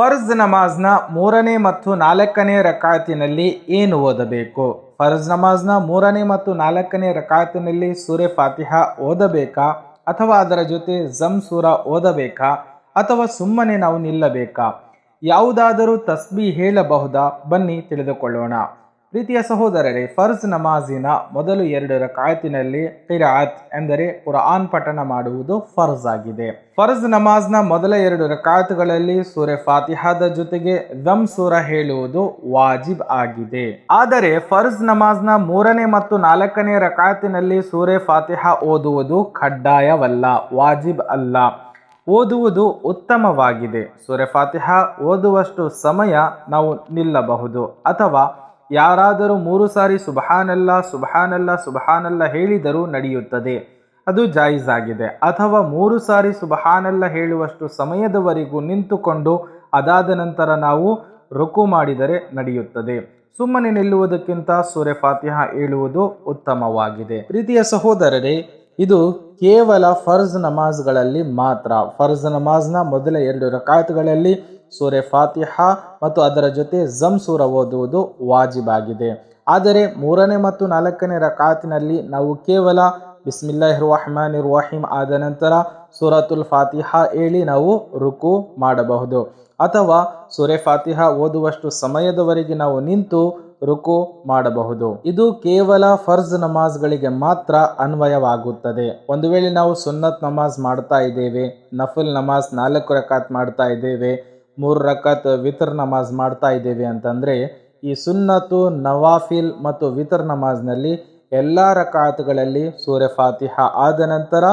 ಫರ್ಜ್ ನಮಾಜ್ನ ಮೂರನೇ ಮತ್ತು ನಾಲ್ಕನೇ ರಕಾತಿನಲ್ಲಿ ಏನು ಓದಬೇಕು? ಫರ್ಜ್ ನಮಾಜ್ನ ಮೂರನೇ ಮತ್ತು ನಾಲ್ಕನೇ ರಕಾತಿನಲ್ಲಿ ಸೂರ್ಯ ಫಾತಿಹ ಓದಬೇಕಾ? ಅಥವಾ ಅದರ ಜೊತೆ ಜಮ್ ಸೂರ ಓದಬೇಕಾ? ಅಥವಾ ಸುಮ್ಮನೆ ನಾವು ನಿಲ್ಲಬೇಕಾ? ಯಾವುದಾದರೂ ತಸ್ಬಿ ಹೇಳಬಹುದಾ? ಬನ್ನಿ ತಿಳಿದುಕೊಳ್ಳೋಣ. ಪ್ರೀತಿಯ ಸಹೋದರರೇ, ಫರ್ಜ್ ನಮಾಜಿನ ಮೊದಲು ಎರಡು ರಕಾಯತಿನಲ್ಲಿ ಕಿರಾತ್ ಎಂದರೆ ಕುರಾನ್ ಪಠಣ ಮಾಡುವುದು ಫರ್ಜ್ ಆಗಿದೆ. ಫರ್ಜ್ ನಮಾಜ್ನ ಮೊದಲ ಎರಡು ರಕಾಯತ್ಗಳಲ್ಲಿ ಸೂರೆ ಫಾತಿಹಾದ ಜೊತೆಗೆ ದಮ್ ಸೂರ ಹೇಳುವುದು ವಾಜಿಬ್ ಆಗಿದೆ. ಆದರೆ ಫರ್ಜ್ ನಮಾಜ್ನ ಮೂರನೇ ಮತ್ತು ನಾಲ್ಕನೇ ರಕಾಯತಿನಲ್ಲಿ ಸೂರೆ ಫಾತಿಹ ಓದುವುದು ಕಡ್ಡಾಯವಲ್ಲ, ವಾಜಿಬ್ ಅಲ್ಲ. ಓದುವುದು ಉತ್ತಮವಾಗಿದೆ. ಸೂರೆ ಫಾತಿಹ ಓದುವಷ್ಟು ಸಮಯ ನಾವು ನಿಲ್ಲಬಹುದು. ಅಥವಾ ಯಾರಾದರೂ ಮೂರು ಸಾರಿ ಸುಬಹಾನಲ್ಲ ಸುಬಹಾನಲ್ಲ ಸುಬಹಾನಲ್ಲ ಹೇಳಿದರೂ ನಡೆಯುತ್ತದೆ. ಅದು ಜಾಯಿಜ್ ಆಗಿದೆ ಅಥವಾ ಮೂರು ಸಾರಿ ಸುಬಹಾನಲ್ಲ ಹೇಳುವಷ್ಟು ಸಮಯದವರೆಗೂ ನಿಂತುಕೊಂಡು ಅದಾದ ನಂತರ ನಾವು ರುಕು ಮಾಡಿದರೆ ನಡೆಯುತ್ತದೆ. ಸುಮ್ಮನೆ ನಿಲ್ಲುವುದಕ್ಕಿಂತ ಸೂರ್ಯ ಫಾತಿಹ ಹೇಳುವುದು ಉತ್ತಮವಾಗಿದೆ. ಪ್ರೀತಿಯ ಸಹೋದರರೇ, ಇದು ಕೇವಲ ಫರ್ಜ್ ನಮಾಜ್ಗಳಲ್ಲಿ ಮಾತ್ರ. ಫರ್ಜ್ ನಮಾಜ್ನ ಮೊದಲ ಎರಡು ರಕಾಯತ್ಗಳಲ್ಲಿ ಸೂರ್ಯ ಫಾತಿಹ ಮತ್ತು ಅದರ ಜೊತೆ ಜಮ್ ಸೂರ ಓದುವುದು ವಾಜಿಬಾಗಿದೆ. ಆದರೆ ಮೂರನೇ ಮತ್ತು ನಾಲ್ಕನೇ ರಕಾತಿನಲ್ಲಿ ನಾವು ಕೇವಲ ಬಿಸ್ಮಿಲ್ಲಾಹ್ ರಹಮಾನ್ ರಹೀಮ್ ಆದ ನಂತರ ಸೂರತುಲ್ ಫಾತಿಹ ಹೇಳಿ ನಾವು ರುಕು ಮಾಡಬಹುದು. ಅಥವಾ ಸೂರೆ ಫಾತಿಹ ಓದುವಷ್ಟು ಸಮಯದವರೆಗೆ ನಾವು ನಿಂತು ರುಕು ಮಾಡಬಹುದು. ಇದು ಕೇವಲ ಫರ್ಜ್ ನಮಾಜ್ಗಳಿಗೆ ಮಾತ್ರ ಅನ್ವಯವಾಗುತ್ತದೆ. ಒಂದು ವೇಳೆ ನಾವು ಸುನ್ನತ್ ನಮಾಜ್ ಮಾಡ್ತಾ ಇದ್ದೇವೆ, ನಫುಲ್ ನಮಾಜ್ ನಾಲ್ಕು ರಕಾತ್ ಮಾಡ್ತಾ ಇದ್ದೇವೆ ಮೂರು ರಕಾತ್ ವಿತರ್ ನಮಾಜ್ ಮಾಡ್ತಾ ಇದ್ದೇವೆ ಅಂತಂದರೆ, ಈ ಸುನ್ನತು, ನವಾಫಿಲ್ ಮತ್ತು ವಿತರ್ ನಮಾಜ್ನಲ್ಲಿ ಎಲ್ಲ ರಕಾತ್ಗಳಲ್ಲಿ ಸೂರ್ಯ ಫಾತಿಹ ಆದ ನಂತರ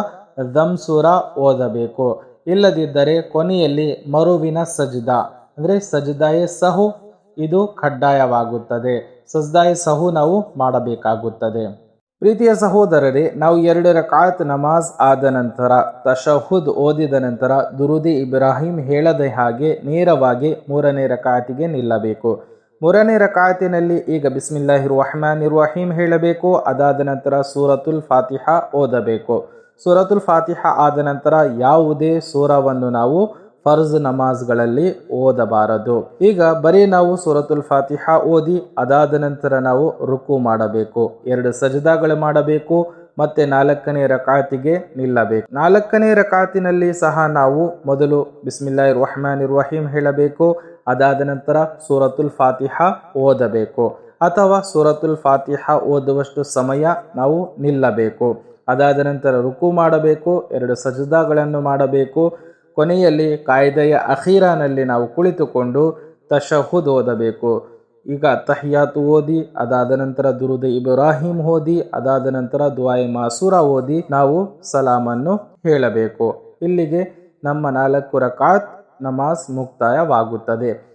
ದಮ್ ಸೂರ ಓದಬೇಕು. ಇಲ್ಲದಿದ್ದರೆ ಕೊನೆಯಲ್ಲಿ ಮರುವಿನ ಸಜ್ದಾ, ಅಂದರೆ ಸಜ್ದಾಯ ಸಹು, ಇದು ಕಡ್ಡಾಯವಾಗುತ್ತದೆ. ಸಜ್ದಾಯ ಸಹು ನಾವು ಮಾಡಬೇಕಾಗುತ್ತದೆ. ಪ್ರೀತಿಯ ಸಹೋದರರೇ, ನಾವು ಎರಡು ರಕಾತ್ ನಮಾಜ್ ಆದ ನಂತರ, ತಶಹುದ್ ಓದಿದ ನಂತರ ದುರುದಿ ಇಬ್ರಾಹಿಂ ಹೇಳದೆ ಹಾಗೆ ನೇರವಾಗಿ ಮೂರನೇ ರಕಾತಿಗೆ ನಿಲ್ಲಬೇಕು. ಮೂರನೇ ರಕಾತಿನಲ್ಲಿ ಈಗ ಬಿಸ್ಮಿಲ್ಲಾಹಿ ರಹಮಾನ್ ರಹೀಂ ಹೇಳಬೇಕು, ಅದಾದ ನಂತರ ಸೂರತುಲ್ ಫಾತಿಹ ಓದಬೇಕು. ಸೂರತುಲ್ ಫಾತಿಹ ಆದ ನಂತರ ಯಾವುದೇ ಸೂರವನ್ನು ನಾವು ಫರ್ಜ್ ನಮಾಜ್ಗಳಲ್ಲಿ ಓದಬಾರದು. ಈಗ ಬರೀ ನಾವು ಸುರತುಲ್ ಫಾತಿಹ ಓದಿ, ಅದಾದ ನಂತರ ನಾವು ರುಕು ಮಾಡಬೇಕು. ಎರಡು ಸಜದಾಗಳು ಮಾಡಬೇಕು, ಮತ್ತೆ ನಾಲ್ಕನೇ ರಕಾತಿಗೆ ನಿಲ್ಲಬೇಕು. ನಾಲ್ಕನೇ ರಕಾತಿನಲ್ಲಿ ಸಹ ನಾವು ಮೊದಲು ಬಿಸ್ಮಿಲ್ಲಾ ರಹಮಾನ್ ರಹೀಂ ಹೇಳಬೇಕು, ಅದಾದ ನಂತರ ಸೂರತುಲ್ ಫಾತಿಹ ಓದಬೇಕು. ಅಥವಾ ಸೂರತುಲ್ ಫಾತಿಹ ಓದುವಷ್ಟು ಸಮಯ ನಾವು ನಿಲ್ಲಬೇಕು. ಅದಾದ ನಂತರ ರುಕು ಮಾಡಬೇಕು, ಎರಡು ಸಜದಾಗಳನ್ನು ಮಾಡಬೇಕು ಕೊನೆಯಲ್ಲಿ ಕಾಯ್ದೆಯ ಅಖೀರಾನಲ್ಲಿ ನಾವು ಕುಳಿತುಕೊಂಡು ತಶಹುದ್ ಓದಬೇಕು. ಈಗ ತಹ್ಯಾತ್ ಓದಿ, ಅದಾದ ನಂತರ ದುರುದ ಇಬ್ರಾಹಿಂ ಓದಿ, ಅದಾದ ನಂತರ ದುವಾಯಿ ಮಾಸೂರ ಓದಿ ನಾವು ಸಲಾಮನ್ನು ಹೇಳಬೇಕು. ಇಲ್ಲಿಗೆ ನಮ್ಮ ನಾಲ್ಕು ರಕಾತ್ ನಮಾಜ್ ಮುಕ್ತಾಯವಾಗುತ್ತದೆ.